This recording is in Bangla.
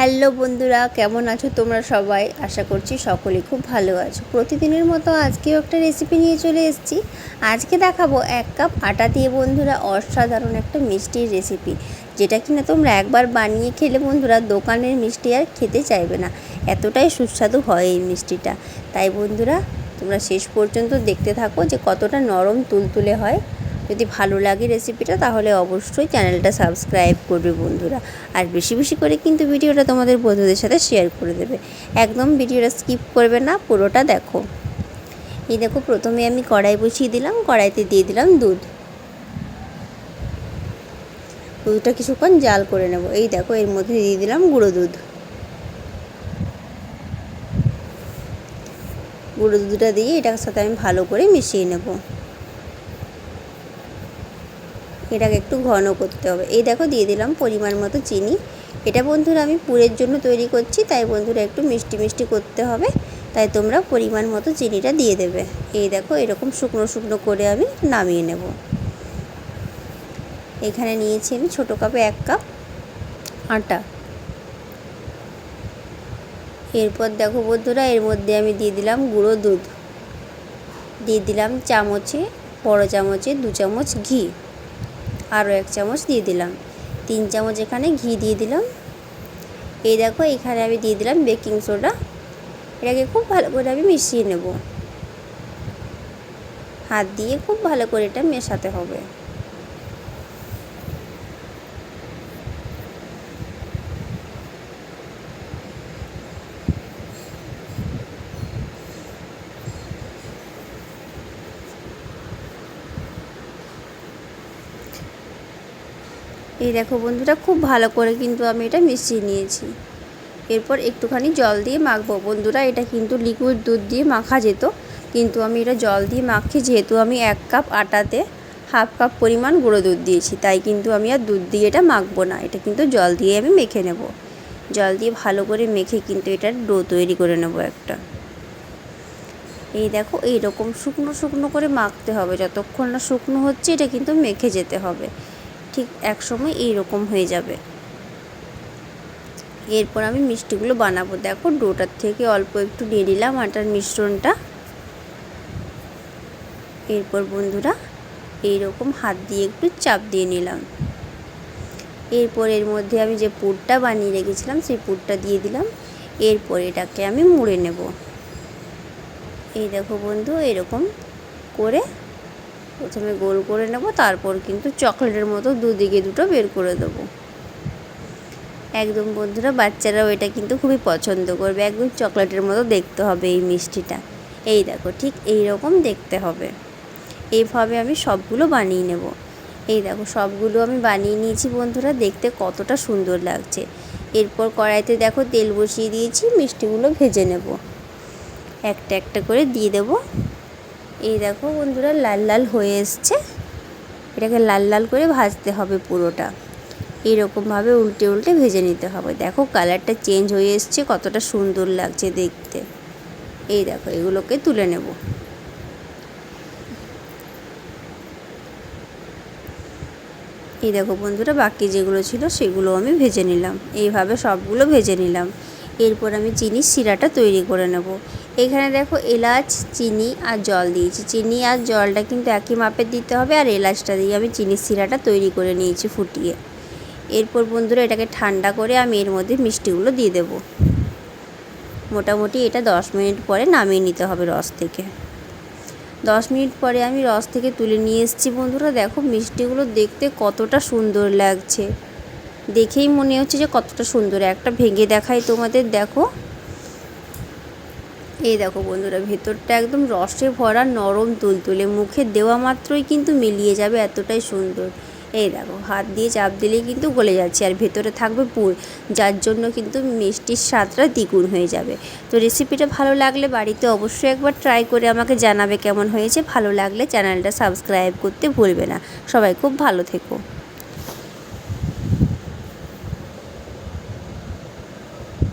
হ্যালো বন্ধুরা, কেমন আছো তোমরা সবাই? আশা করছি সকলে খুব ভালো আছো। প্রতিদিনের মতো আজকেও একটা রেসিপি নিয়ে চলে এসেছি। আজকে দেখাবো এক কাপ আটা দিয়ে বন্ধুরা অসাধারণ একটা মিষ্টির রেসিপি যেটা কিনা তোমরা একবার বানিয়ে খেলে বন্ধুরা, দোকানের মিষ্টি আর খেতে চাইবে না। এতটাই সুস্বাদু হয় এই মিষ্টিটা। তাই বন্ধুরা, তোমরা শেষ পর্যন্ত দেখতে থাকো যে কতটা নরম তুলতুলে হয়। যদি ভালো লাগে রেসিপিটা তাহলে অবশ্যই চ্যানেলটা সাবস্ক্রাইব করবে বন্ধুরা। আর বেশি বেশি করে কিন্তু ভিডিওটা তোমাদের বন্ধুদের সাথে শেয়ার করে দেবে। একদম ভিডিওটা স্কিপ করবে না, পুরোটা দেখো। এই দেখো, প্রথমে আমি কড়াই বসিয়ে দিলাম, কড়াইতে দিয়ে দিলাম দুধ। দুধটা কিছুক্ষণ জাল করে নেব। এই দেখো, এর মধ্যে দিয়ে দিলাম গুঁড়ো দুধ। গুঁড়ো দুধটা দিয়ে এটার সাথে আমি ভালো করে মিশিয়ে নেব। এটাকে একটু ঘন করতে হবে। এই দেখো দিয়ে দিলাম পরিমাণ মতো চিনি। এটা বন্ধুরা আমি পুরের জন্য তৈরি করছি, তাই বন্ধুরা একটু মিষ্টি মিষ্টি করতে হবে, তাই তোমরা পরিমাণ মতো চিনিটা দিয়ে দেবে। এই দেখো এরকম শুকনো শুকনো করে আমি নামিয়ে নেব। এখানে নিয়েছি আমি ছোটো কাপে এক কাপ আটা। এরপর দেখো বন্ধুরা এর মধ্যে আমি দিয়ে দিলাম গুঁড়ো দুধ। দিয়ে দিলাম চামচে, বড়ো চামচে দু চামচ ঘি। আরও এক চামচ দিয়ে দিলাম। তিন চামচ এখানে ঘি দিয়ে দিলাম। এই দেখো, এখানে আমি দিয়ে দিলাম বেকিং সোডা। এটাকে খুব ভালো করে আমি মিশিয়ে নেব। হাত দিয়ে খুব ভালো করে এটা মেশাতে হবে। এই দেখো বন্ধুরা, খুব ভালো করে কিন্তু আমি এটা মিশিয়ে নিয়েছি। এরপর একটুখানি জল দিয়ে মাখবো। বন্ধুরা, এটা কিন্তু লিকুইড দুধ দিয়ে মাখা যেত, কিন্তু আমি এটা জল দিয়ে মাখছি যেহেতু আমি এক কাপ আটাতে হাফ কাপ পরিমাণ গুঁড়ো দুধ দিয়েছি, তাই কিন্তু আমি আর দুধ দিয়ে এটা মাখবো না। এটা কিন্তু জল দিয়ে আমি মেখে নেব। জল দিয়ে ভালো করে মেখে কিন্তু এটার ডো তৈরি করে নেব একটা। এই দেখো, এইরকম শুকনো শুকনো করে মাখতে হবে। যতক্ষণ না শুকনো হচ্ছে, এটা কিন্তু মেখে যেতে হবে। ঠিক এক সময় এইরকম হয়ে যাবে। এরপর আমি মিষ্টিগুলো বানাবো। দেখো ডোটার থেকে অল্প একটু নিয়ে নিলাম আটার মিশ্রণটা। এরপর বন্ধুরা এইরকম হাত দিয়ে একটু চাপ দিয়ে নিলাম। এরপর এর মধ্যে আমি যে পুরটা বানিয়ে রেখেছিলাম সেই পুরটা দিয়ে দিলাম। এরপর এটাকে আমি মুড়ে নেব। এই দেখো বন্ধু, এরকম করে প্রথমে গোল করে নেব, তারপর কিন্তু চকলেটের মতো দুদিকে দুটো বের করে দেবো। একদম বন্ধুরা, বাচ্চারাও এটা কিন্তু খুবই পছন্দ করবে। একদম চকলেটের মতো দেখতে হবে এই মিষ্টিটা। এই দেখো, ঠিক এই রকম দেখতে হবে। এইভাবে আমি সবগুলো বানিয়ে নেব। এই দেখো, সবগুলো আমি বানিয়ে নিয়েছি বন্ধুরা, দেখতে কতটা সুন্দর লাগছে। এরপর কড়াইতে দেখো তেল বসিয়ে দিয়েছি, মিষ্টিগুলো ভেজে নেব। একটা একটা করে দিয়ে দেবো। এই দেখো বন্ধুরা, লাল লাল হয়ে এসছে। এটাকে লাল লাল করে ভাজতে হবে পুরোটা। এইরকমভাবে উল্টে উল্টে ভেজে নিতে হবে। দেখো কালারটা চেঞ্জ হয়ে এসছে, কতটা সুন্দর লাগছে দেখতে। এই দেখো, এগুলোকে তুলে নেব। এই দেখো বন্ধুরা, বাকি যেগুলো ছিল সেগুলো আমি ভেজে নিলাম। এইভাবে সবগুলো ভেজে নিলাম। এরপর আমি চিনির শিরাটা তৈরি করে নেব। এখানে দেখো এলাচ, চিনি আর জল দিয়েছি। চিনি আর জলটা কিন্তু একই মাপের দিতে হবে আর এলাচটা দিয়ে আমি চিনির শিরাটা তৈরি করে নিয়েছি ফুটিয়ে। এরপর বন্ধুরা এটাকে ঠান্ডা করে আমি এর মধ্যে মিষ্টিগুলো দিয়ে দেব। মোটামুটি এটা দশ মিনিট পরে নামিয়ে নিতে হবে রস থেকে। দশ মিনিট পরে আমি রস থেকে তুলে নিয়ে এসেছি বন্ধুরা। দেখো মিষ্টিগুলো দেখতে কতটা সুন্দর লাগছে। দেখেই মনে হচ্ছে যে কতটা সুন্দর। একটা ভেঙে দেখাই তোমাদের। দেখো এই দেখো বন্ধুরা, ভেতরটা একদম রসে ভরা নরম তুলতুলে। মুখে দেওয়া মাত্রই কিন্তু মিলিয়ে যাবে এতটাই সুন্দর। এই দেখো, হাত দিয়ে চাপ দিলেই কিন্তু গলে যাচ্ছে আর ভেতরে থাকবে পুর, যার জন্য কিন্তু মিষ্টির স্বাদটা দ্বিগুণ হয়ে যাবে। তো রেসিপিটা ভালো লাগলে বাড়িতে অবশ্যই একবার ট্রাই করে আমাকে জানাবে কেমন হয়েছে। ভালো লাগলে চ্যানেলটা সাবস্ক্রাইব করতে ভুলবে না। সবাই খুব ভালো থেকো।